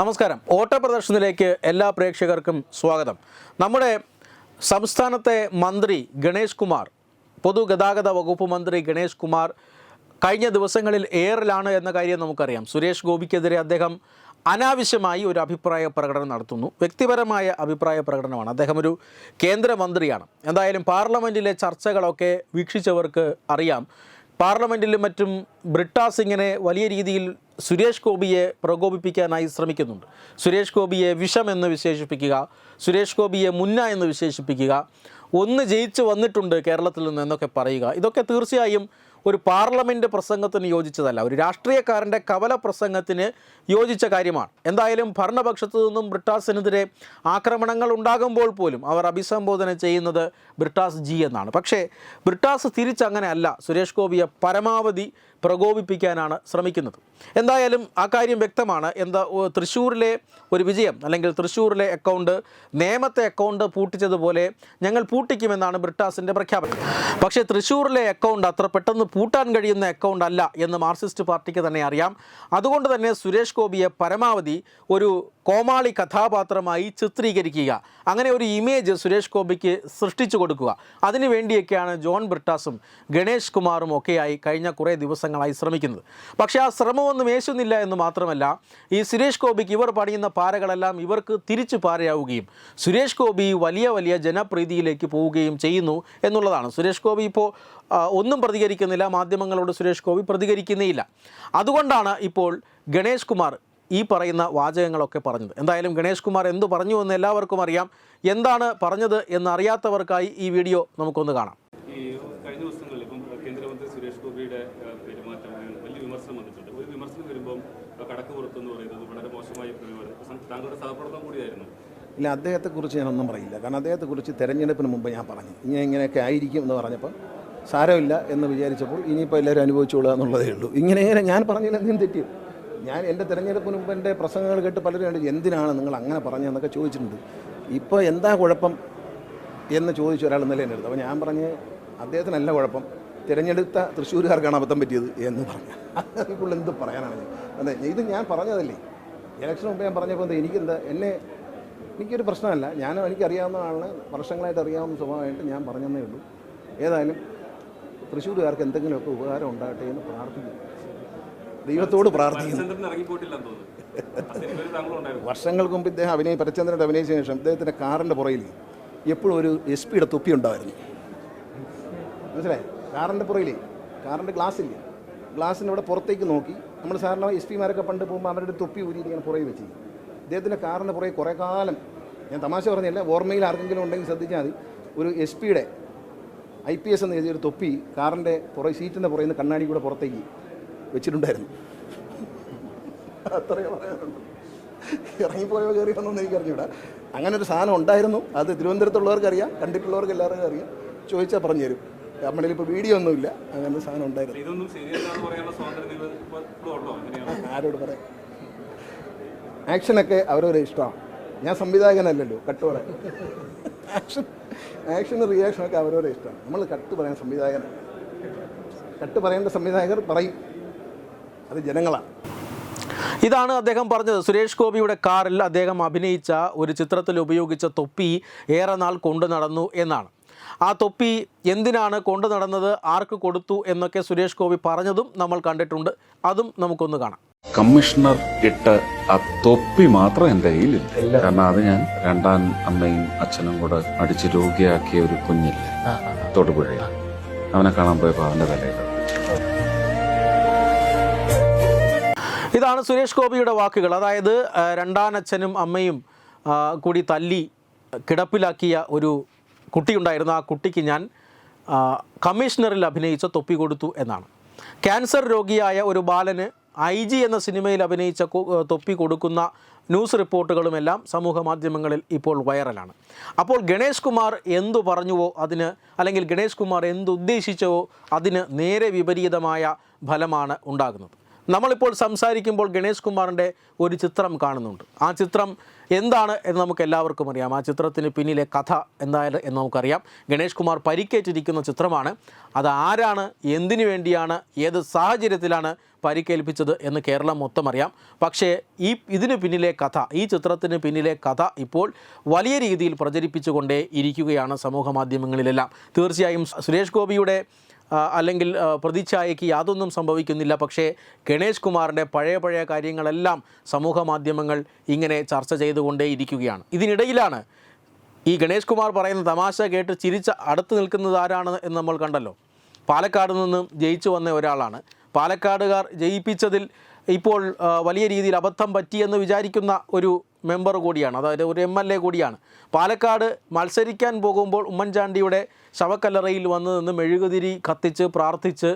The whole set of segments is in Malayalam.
നമസ്കാരം. ഓട്ട പ്രദർശനത്തിലേക്ക് എല്ലാ പ്രേക്ഷകർക്കും സ്വാഗതം. നമ്മുടെ സംസ്ഥാനത്തെ മന്ത്രി ഗണേഷ് കുമാർ പൊതുഗതാഗത വകുപ്പ് മന്ത്രി ഗണേഷ് കുമാർ കഴിഞ്ഞ ദിവസങ്ങളിൽ എയറിലാണ് എന്ന കാര്യം നമുക്കറിയാം. സുരേഷ് ഗോപിക്കെതിരെ അദ്ദേഹം അനാവശ്യമായി ഒരു അഭിപ്രായ പ്രകടനം നടത്തുന്നു. വ്യക്തിപരമായ അഭിപ്രായ പ്രകടനമാണ്. അദ്ദേഹം ഒരു കേന്ദ്രമന്ത്രിയാണ്. എന്തായാലും പാർലമെന്റിലെ ചർച്ചകളൊക്കെ വീക്ഷിച്ചവർക്ക് അറിയാം. പാർലമെന്റിലും മറ്റും ബ്രിട്ടാസ് ഇങ്ങനെ വലിയ രീതിയിൽ സുരേഷ് ഗോപിയെ പ്രകോപിപ്പിക്കാനായി ശ്രമിക്കുന്നുണ്ട്. സുരേഷ് ഗോപിയെ വിഷം എന്ന് വിശേഷിപ്പിക്കുക സുരേഷ് ഗോപിയെ മുന്ന എന്ന് വിശേഷിപ്പിക്കുക ഒന്ന് ജയിച്ച് വന്നിട്ടുണ്ട് കേരളത്തിൽ നിന്ന് എന്നൊക്കെ പറയുക. ഇതൊക്കെ തീർച്ചയായും ഒരു പാർലമെന്റ് പ്രസംഗത്തിന് യോജിച്ചതല്ല ഒരു രാഷ്ട്രീയക്കാരന്റെ കവല പ്രസംഗത്തിന് യോജിച്ച കാര്യമാണ്. എന്തായാലും ഭരണപക്ഷത്തു നിന്നും ബ്രിട്ടാസിനെതിരെ ആക്രമണങ്ങൾ ഉണ്ടാകുമ്പോൾ പോലും അവർ അഭിസംബോധന ചെയ്യുന്നത് ബ്രിട്ടാസ് ജി എന്നാണ്. പക്ഷേ ബ്രിട്ടാസ് തിരിച്ചങ്ങനെയല്ല. സുരേഷ് ഗോപിയെ പരമാവധി പ്രകോപിപ്പിക്കാനാണ് ശ്രമിക്കുന്നത്. എന്തായാലും ആ കാര്യം വ്യക്തമാണ്. എന്താ തൃശ്ശൂരിലെ ഒരു വിജയം അല്ലെങ്കിൽ തൃശ്ശൂരിലെ അക്കൗണ്ട് നേമത്തെ അക്കൗണ്ട് പൂട്ടിച്ചതുപോലെ ഞങ്ങൾ പൂട്ടിക്കുമെന്നാണ് ബ്രിട്ടാസിന്റെ പ്രഖ്യാപനം. പക്ഷേ തൃശ്ശൂരിലെ അക്കൗണ്ട് അത്ര പെട്ടെന്ന് പൂട്ടാൻ കഴിയുന്ന അക്കൗണ്ട് അല്ല എന്ന് മാർക്സിസ്റ്റ് പാർട്ടിക്ക് തന്നെ അറിയാം. അതുകൊണ്ട് തന്നെ സുരേഷ് ഗോപിയെ പരമാവധി ഒരു കോമാളി കഥാപാത്രമായി ചിത്രീകരിക്കുക. അങ്ങനെ ഒരു ഇമേജ് സുരേഷ് ഗോപിക്ക് സൃഷ്ടിച്ചു കൊടുക്കുക. അതിനുവേണ്ടിയൊക്കെയാണ് ജോൺ ബ്രിട്ടാസും ഗണേഷ് കുമാറും ഒക്കെയായി കഴിഞ്ഞ കുറേ ദിവസങ്ങളായി ശ്രമിക്കുന്നത്. പക്ഷേ ആ ശ്രമമൊന്നും ഏശുന്നില്ല എന്ന് മാത്രമല്ല ഈ സുരേഷ് ഗോപിക്ക് ഇവർ പണിയുന്ന പാരകളെല്ലാം ഇവർക്ക് തിരിച്ചു പാരയാവുകയും സുരേഷ് ഗോപി വലിയ വലിയ ജനപ്രീതിയിലേക്ക് പോവുകയും ചെയ്യുന്നു എന്നുള്ളതാണ്. സുരേഷ് ഗോപി ഇപ്പോൾ ഒന്നും പ്രതികരിക്കുന്നില്ല മാധ്യമങ്ങളോട് സുരേഷ് ഗോപി പ്രതികരിക്കുന്നേയില്ല. അതുകൊണ്ടാണ് ഇപ്പോൾ ഗണേഷ് കുമാർ ഈ പറയുന്ന വാചകങ്ങളൊക്കെ പറഞ്ഞത്. എന്തായാലും ഗണേഷ് കുമാർ എന്തു പറഞ്ഞു എന്ന് എല്ലാവർക്കും അറിയാം. എന്താണ് പറഞ്ഞത് എന്നറിയാത്തവർക്കായി ഈ വീഡിയോ നമുക്കൊന്ന് കാണാം. ഈ കഴിഞ്ഞ ദിവസങ്ങളിൽ ഇപ്പം കേന്ദ്രമന്ത്രി സുരേഷ് ഗോപിയുടെ വന്നിട്ടുണ്ട്. ഒരു വിമർശനം വരുമ്പം കടക്ക് പുറത്ത് എന്ന് പറയുന്നത് വളരെ മോശമായ താങ്കളുടെ സഹപ്രവർത്തനം കൂടിയായിരുന്നു. ഇല്ല അദ്ദേഹത്തെക്കുറിച്ച് ഞാനൊന്നും പറയില്ല. കാരണം അദ്ദേഹത്തെക്കുറിച്ച് തിരഞ്ഞെടുപ്പിന് മുമ്പ് ഞാൻ പറഞ്ഞു. ഇങ്ങനെ ഇങ്ങനെയൊക്കെ ആയിരിക്കും എന്ന് പറഞ്ഞപ്പോൾ സാരമില്ല എന്ന് വിചാരിച്ചപ്പോൾ ഇനിയിപ്പോൾ എല്ലാവരും അനുഭവിച്ചോളുക എന്നുള്ളതേ ഉള്ളൂ. ഇങ്ങനെ ഇങ്ങനെ ഞാൻ പറഞ്ഞില്ല എന്തും തെറ്റി. ഞാൻ എന്റെ തെരഞ്ഞെടുപ്പിന് മുമ്പ് എന്റെ പ്രസംഗങ്ങൾ കേട്ട് പലരും കണ്ടു എന്തിനാണ് നിങ്ങൾ അങ്ങനെ പറഞ്ഞതെന്നൊക്കെ ചോദിച്ചിട്ടുണ്ട്. ഇപ്പോൾ എന്താ കുഴപ്പം എന്ന് ചോദിച്ച ഒരാൾ ഇന്നലെ എന്റെ അപ്പോൾ ഞാൻ പറഞ്ഞ് അദ്ദേഹത്തിനല്ല കുഴപ്പം. തിരഞ്ഞെടുത്ത തൃശ്ശൂരുകാർക്കാണ് അബദ്ധം പറ്റിയത് എന്ന് പറഞ്ഞു അതിനുള്ള എന്ത് പറയാനാണ് അതെ ഇത് ഞാൻ പറഞ്ഞതല്ലേ? ഇലക്ഷൻ മുമ്പ് ഞാൻ പറഞ്ഞപ്പോൾ എന്താ എനിക്കെന്താ എന്നെ എനിക്കൊരു പ്രശ്നമല്ല. ഞാൻ എനിക്കറിയാവുന്ന ആളിനെ വർഷങ്ങളായിട്ട് അറിയാവുന്ന സ്വഭാവമായിട്ട് ഞാൻ പറഞ്ഞതേ ഉള്ളൂ. ഏതായാലും തൃശ്ശൂരുകാർക്ക് എന്തെങ്കിലുമൊക്കെ ഉപകാരം ഉണ്ടാകട്ടെ എന്ന് പ്രാർത്ഥിക്കുന്നു. ദൈവത്തോട് പ്രാർത്ഥിക്കുന്നു. വർഷങ്ങൾക്ക് മുമ്പ് ഇദ്ദേഹം അഭിനയ പരചന്ദ്രന്റെ അഭിനയിച്ച ശേഷം ഇദ്ദേഹത്തിന്റെ കാറിന്റെ പുറയിൽ എപ്പോഴും ഒരു എസ് പിയുടെ തൊപ്പി ഉണ്ടായിരുന്നു. മനസ്സിലായി? കാറിന്റെ പുറയിലേ കാറിന്റെ ഗ്ലാസ്സില്ല? ഗ്ലാസ്സിന്റെ ഇവിടെ പുറത്തേക്ക് നോക്കി. നമ്മൾ സാധാരണ എസ് പിമാരൊക്കെ പണ്ട് പോകുമ്പോൾ അവരുടെ തൊപ്പി ഇങ്ങനെ പുറകെ വെച്ച് ഇദ്ദേഹത്തിന്റെ കാറിന്റെ പുറകെ കുറേ കാലം ഞാൻ തമാശ പറഞ്ഞില്ല ഓർമ്മയിൽ ആർക്കെങ്കിലും ഉണ്ടെങ്കിൽ ശ്രദ്ധിച്ചാൽ മതി. ഒരു എസ് പിയുടെ ഐ പി എസ് എന്ന് എഴുതിയൊരു തൊപ്പി കാറിന്റെ പുറകെ സീറ്റിന്റെ പുറകിൽ നിന്ന് കണ്ണാടി കൂടെ പുറത്തേക്ക് വെച്ചിട്ടുണ്ടായിരുന്നു. അത്രയേ പറയാനുള്ളൂ. ഇറങ്ങിപ്പോയോ കയറി വന്നൊന്നും എനിക്കറിഞ്ഞൂടാ. അങ്ങനെ ഒരു സാധനം ഉണ്ടായിരുന്നു. അത് തിരുവനന്തപുരത്തുള്ളവർക്ക് അറിയാം കണ്ടിട്ടുള്ളവർക്ക് എല്ലാവർക്കും അറിയാം. ചോദിച്ചാൽ പറഞ്ഞു തരും നമ്മളിൽ ഇപ്പോൾ വീഡിയോ ഒന്നുമില്ല. അങ്ങനെ സാധനം ഉണ്ടായിരുന്നു ആരോട് പറയാം? ആക്ഷനൊക്കെ അവരവരെ ഇഷ്ടമാണ്. ഞാൻ സംവിധായകനല്ലല്ലോ കട്ട് പറയാം ആക്ഷൻ ആക്ഷനും റിയാക്ഷനൊക്കെ അവരവരെ ഇഷ്ടമാണ്. നമ്മൾ കട്ട് പറയാൻ സംവിധായകനല്ല കട്ട് പറയേണ്ട സംവിധായകർ പറയും. അത് ജനങ്ങളാണ്. ഇതാണ് അദ്ദേഹം പറഞ്ഞത്. സുരേഷ് ഗോപിയുടെ കാറിൽ അദ്ദേഹം അഭിനയിച്ച ഒരു ചിത്രത്തിൽ ഉപയോഗിച്ച തൊപ്പി ഏറെ നാൾ കൊണ്ടു നടന്നു എന്നാണ്. ആ തൊപ്പി എന്തിനാണ് കൊണ്ടു നടന്നത്? ആർക്ക് കൊടുത്തു? എന്നൊക്കെ സുരേഷ് ഗോപി പറഞ്ഞതും നമ്മൾ കണ്ടിട്ടുണ്ട്. അതും നമുക്കൊന്ന് കാണാം. കമ്മീഷണർ ഇട്ട ആ തൊപ്പി മാത്രം എന്റെ കയ്യിലില്ല. കാരണം അത് ഞാൻ രണ്ടാം അമ്മയും അച്ഛനും കൂടെ അടിച്ച് രോഗിയാക്കിയ ഒരു കുഞ്ഞില്ലേ? തൊടുപുഴയിൽ. അവനെ കാണാൻ പോയപ്പോ അവന്റെ തലയിൽ ഇതാണ് സുരേഷ് ഗോപിയുടെ വാക്കുകൾ. അതായത് രണ്ടാനച്ഛനും അമ്മയും കൂടി തല്ലി കിടപ്പിലാക്കിയ ഒരു കുട്ടിയുണ്ടായിരുന്നു. ആ കുട്ടിക്ക് ഞാൻ കമ്മീഷണറിൽ അഭിനയിച്ച തൊപ്പി കൊടുത്തു എന്നാണ്. ക്യാൻസർ രോഗിയായ ഒരു ബാലന് ഐ ജി എന്ന സിനിമയിൽ അഭിനയിച്ച തൊപ്പി കൊടുക്കുന്ന ന്യൂസ് റിപ്പോർട്ടുകളുമെല്ലാം സമൂഹ മാധ്യമങ്ങളിൽ ഇപ്പോൾ വൈറലാണ്. അപ്പോൾ ഗണേഷ് കുമാർ എന്തു പറഞ്ഞുവോ അതിന് അല്ലെങ്കിൽ ഗണേഷ് കുമാർ എന്തുദ്ദേശിച്ചവോ അതിന് നേരെ വിപരീതമായ ഫലമാണ് ഉണ്ടാകുന്നത്. നമ്മളിപ്പോൾ സംസാരിക്കുമ്പോൾ ഗണേഷ് കുമാറിന്റെ ഒരു ചിത്രം കാണുന്നുണ്ട്. ആ ചിത്രം എന്താണ് എന്ന് നമുക്ക് എല്ലാവർക്കും അറിയാം. ആ ചിത്രത്തിന് പിന്നിലെ കഥ എന്തായാലും എന്ന് നമുക്കറിയാം. ഗണേഷ് കുമാർ പരിക്കേറ്റിരിക്കുന്ന ചിത്രമാണ്. അത് ആരാണ് എന്തിനു വേണ്ടിയാണ് ഏത് സാഹചര്യത്തിലാണ് പരിക്കേൽപ്പിച്ചത് എന്ന് കേരളം മൊത്തം അറിയാം. പക്ഷേ ഈ ഇതിന് പിന്നിലെ കഥ ഈ ചിത്രത്തിന് പിന്നിലെ കഥ ഇപ്പോൾ വലിയ രീതിയിൽ പ്രചരിപ്പിച്ചുകൊണ്ടേ ഇരിക്കുകയാണ് സമൂഹ മാധ്യമങ്ങളിലെല്ലാം. തീർച്ചയായും സുരേഷ് ഗോപിയുടെ അല്ലെങ്കിൽ പ്രതിച്ഛായയ്ക്ക് യാതൊന്നും സംഭവിക്കുന്നില്ല. പക്ഷേ ഗണേഷ് കുമാറിന്റെ പഴയ പഴയ കാര്യങ്ങളെല്ലാം സമൂഹ മാധ്യമങ്ങൾ ഇങ്ങനെ ചർച്ച ചെയ്തുകൊണ്ടേയിരിക്കുകയാണ്. ഇതിനിടയിലാണ് ഈ ഗണേഷ് കുമാർ പറയുന്ന തമാശ കേട്ട് ചിരിച്ച അടുത്ത് നിൽക്കുന്നത് ആരാണ് എന്ന് നമ്മൾ കണ്ടല്ലോ. പാലക്കാട് നിന്നും ജയിച്ചു വന്ന ഒരാളാണ്. പാലക്കാടുകാർ ജയിപ്പിച്ചതിൽ ഇപ്പോൾ വലിയ രീതിയിൽ അബദ്ധം പറ്റിയെന്ന് വിചാരിക്കുന്ന ഒരു മെമ്പർ കൂടിയാണ് അതായത് ഒരു എം എൽ എ കൂടിയാണ്. പാലക്കാട് മത്സരിക്കാൻ പോകുമ്പോൾ ഉമ്മൻചാണ്ടിയുടെ ശവക്കല്ലറയിൽ വന്ന് നിന്ന് മെഴുകുതിരി കത്തിച്ച് പ്രാർത്ഥിച്ച്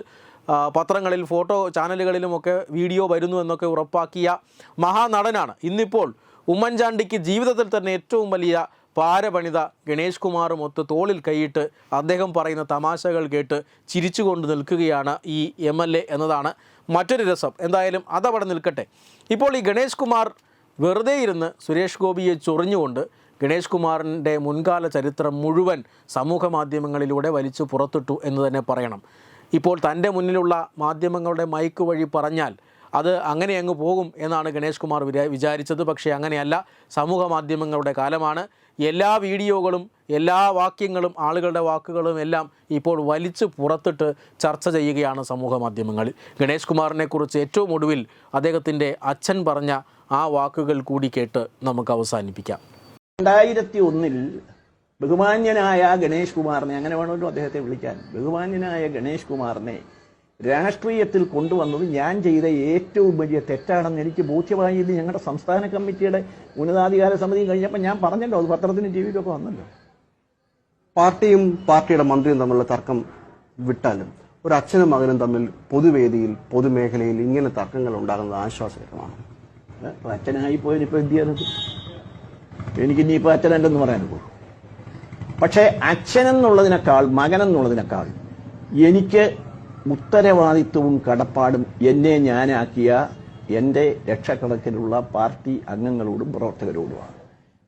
പത്രങ്ങളിൽ ഫോട്ടോ ചാനലുകളിലുമൊക്കെ വീഡിയോ വരുന്നു എന്നൊക്കെ ഉറപ്പാക്കിയ മഹാനടനാണ്. ഇന്നിപ്പോൾ ഉമ്മൻചാണ്ടിക്ക് ജീവിതത്തിൽ തന്നെ ഏറ്റവും വലിയ പാരപണിത ഗണേഷ് കുമാറും ഒത്ത് തോളിൽ കൈയിട്ട് അദ്ദേഹം പറയുന്ന തമാശകൾ കേട്ട് ചിരിച്ചുകൊണ്ട് നിൽക്കുകയാണ് ഈ എം എന്നതാണ് മറ്റൊരു രസം. എന്തായാലും അതവിടെ നിൽക്കട്ടെ. ഇപ്പോൾ ഈ ഗണേഷ് കുമാർ വെറുതെ ഇരുന്ന് സുരേഷ് ഗോപിയെ ചൊറിഞ്ഞുകൊണ്ട് ഗണേഷ് കുമാറിന്റെ മുൻകാല ചരിത്രം മുഴുവൻ സമൂഹ മാധ്യമങ്ങളിലൂടെ വലിച്ചു പുറത്തിട്ടു എന്ന് തന്നെ പറയണം. ഇപ്പോൾ തന്റെ മുന്നിലുള്ള മാധ്യമങ്ങളുടെ മൈക്ക് വഴി പറഞ്ഞാൽ അത് അങ്ങനെ അങ്ങ് പോകും എന്നാണ് ഗണേഷ് കുമാർ വിചാരിച്ചത്. പക്ഷേ അങ്ങനെയല്ല. സമൂഹ മാധ്യമങ്ങളുടെ കാലമാണ്. എല്ലാ വീഡിയോകളും എല്ലാ വാക്യങ്ങളും ആളുകളുടെ വാക്കുകളും എല്ലാം ഇപ്പോൾ വലിച്ചു പുറത്തിട്ട് ചർച്ച ചെയ്യുകയാണ് സമൂഹ മാധ്യമങ്ങളിൽ. ഗണേഷ് കുമാറിനെക്കുറിച്ച് ഏറ്റവും ഒടുവിൽ അദ്ദേഹത്തിന്റെ അച്ഛൻ പറഞ്ഞ ആ വാക്കുകൾ കൂടി കേട്ട് നമുക്ക് അവസാനിപ്പിക്കാം. രണ്ടായിരത്തി ഒന്നിൽ ബഹുമാന്യനായ ഗണേഷ് കുമാറിനെ അങ്ങനെ വേണമല്ലോ അദ്ദേഹത്തെ വിളിക്കാൻ ബഹുമാന്യനായ ഗണേഷ് കുമാറിനെ രാഷ്ട്രീയത്തിൽ കൊണ്ടുവന്നത് ഞാൻ ചെയ്ത ഏറ്റവും വലിയ തെറ്റാണെന്ന് എനിക്ക് ബോധ്യമായി ഇത് ഞങ്ങളുടെ സംസ്ഥാന കമ്മിറ്റിയുടെ ഉന്നതാധികാര സമിതി കഴിഞ്ഞപ്പോൾ ഞാൻ പറഞ്ഞല്ലോ അത് പത്രത്തിന് ടി വിയിലൊക്കെ വന്നല്ലോ. പാർട്ടിയും പാർട്ടിയുടെ മന്ത്രിയും തമ്മിലുള്ള തർക്കം വിട്ടാലും ഒരു അച്ഛനും മകനും തമ്മിൽ പൊതുവേദിയിൽ പൊതുമേഖലയിൽ ഇങ്ങനെ തർക്കങ്ങൾ ഉണ്ടാകുന്നത് ആശ്വാസകരമാണ്. അച്ഛനായി അച്ഛനായി പോയതിനിപ്പോൾ എന്ത് ചെയ്യാനത് എനിക്ക് ഇനിയിപ്പോൾ അച്ഛനല്ലെന്ന് പോകും പക്ഷേ അച്ഛനെന്നുള്ളതിനേക്കാൾ മകനെന്നുള്ളതിനേക്കാൾ എനിക്ക് ഉത്തരവാദിത്വവും കടപ്പാടും എന്നെ ഞാനാക്കിയ എന്റെ ലക്ഷക്കണക്കിനുള്ള പാർട്ടി അംഗങ്ങളോടും പ്രവർത്തകരോടുമാണ്.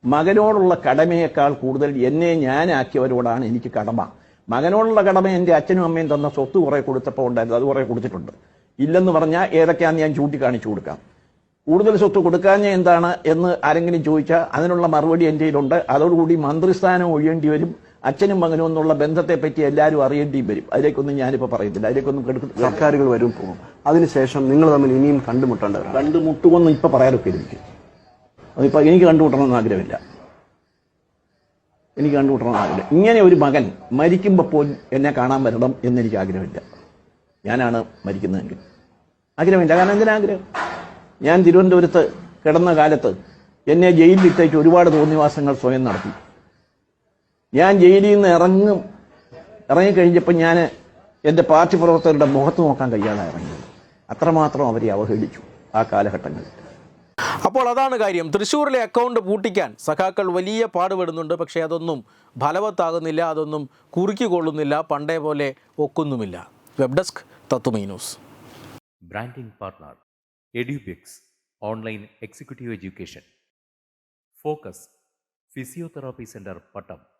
മകനോടുള്ള കടമയേക്കാൾ കൂടുതൽ എന്നെ ഞാനാക്കിയവരോടാണ് എനിക്ക് കടമ. മകനോടുള്ള കടമ എന്റെ അച്ഛനും അമ്മയും തന്ന സ്വത്ത് കുറെ കൊടുത്തപ്പോൾ ഉണ്ടായിരുന്നു. അത് കുറെ കൊടുത്തിട്ടുണ്ട്. ഇല്ലെന്ന് പറഞ്ഞാൽ ഏതൊക്കെയാണെന്ന് ഞാൻ ചൂണ്ടിക്കാണിച്ചു കൊടുക്കാം. കൂടുതൽ സ്വത്ത് കൊടുക്കാഞ്ഞ എന്താണ് എന്ന് ആരെങ്കിലും ചോദിച്ചാൽ അതിനുള്ള മറുപടി എന്റെ കയ്യിലുണ്ട്. അതോടുകൂടി മന്ത്രിസ്ഥാനം ഒഴിയേണ്ടി വരും. അച്ഛനും മകനും എന്നുള്ള ബന്ധത്തെ പറ്റി എല്ലാവരും അറിയേണ്ടിയും വരും. അതിലേക്കൊന്നും ഞാനിപ്പോൾ പറയത്തില്ല. അതിലേക്കൊന്നും സർക്കാരുകൾ വരും പോകും. അതിനുശേഷം നിങ്ങൾ തമ്മിൽ ഇനിയും കണ്ടുമുട്ടേണ്ടവരാണ്. കണ്ടുമുട്ടുമെന്ന് ഇപ്പൊ പറയാനൊക്കെ എനിക്ക് അതിപ്പോ എനിക്ക് കണ്ടുമുട്ടണമെന്ന് ആഗ്രഹമില്ല. എനിക്ക് കണ്ടുമുട്ടണമെന്ന് ആഗ്രഹം ഇങ്ങനെ ഒരു മകൻ മരിക്കുമ്പോൾ പോലും എന്നെ കാണാൻ വരണം എന്നെനിക്ക് ആഗ്രഹമില്ല. ഞാനാണ് മരിക്കുന്നതെങ്കിൽ. ആഗ്രഹമില്ല. കാരണം എന്തിനാ ആഗ്രഹം? ഞാൻ തിരുവനന്തപുരത്ത് കിടന്ന കാലത്ത് എന്നെ ജയിലിലിട്ടേക്ക് ഒരുപാട് തോന്നിവാസങ്ങൾ സ്വയം നടത്തി. ഞാൻ ജയിലിൽ നിന്ന് ഇറങ്ങും. ഇറങ്ങിക്കഴിഞ്ഞപ്പോൾ ഞാൻ എന്റെ പാർട്ടി പ്രവർത്തകരുടെ മുഖത്ത് നോക്കാൻ കഴിയാതെ ഇറങ്ങിയത് അത്രമാത്രം അവരെ അവഹേളിച്ചു ആ കാലഘട്ടങ്ങളിൽ. അപ്പോൾ അതാണ് കാര്യം. തൃശ്ശൂരിലെ അക്കൗണ്ട് പൂട്ടിക്കാൻ സഖാക്കൾ വലിയ പാടുപെടുന്നുണ്ട്. പക്ഷേ അതൊന്നും ഫലവത്താകുന്നില്ല അതൊന്നും കുറുക്കിക്കൊള്ളുന്നില്ല പണ്ടേ പോലെ ഒക്കുന്നുമില്ല. വെബ് ഡെസ്ക് തത്തുമൈ news. Branding partner Edubix online executive education. Focus physiotherapy centre Pattom.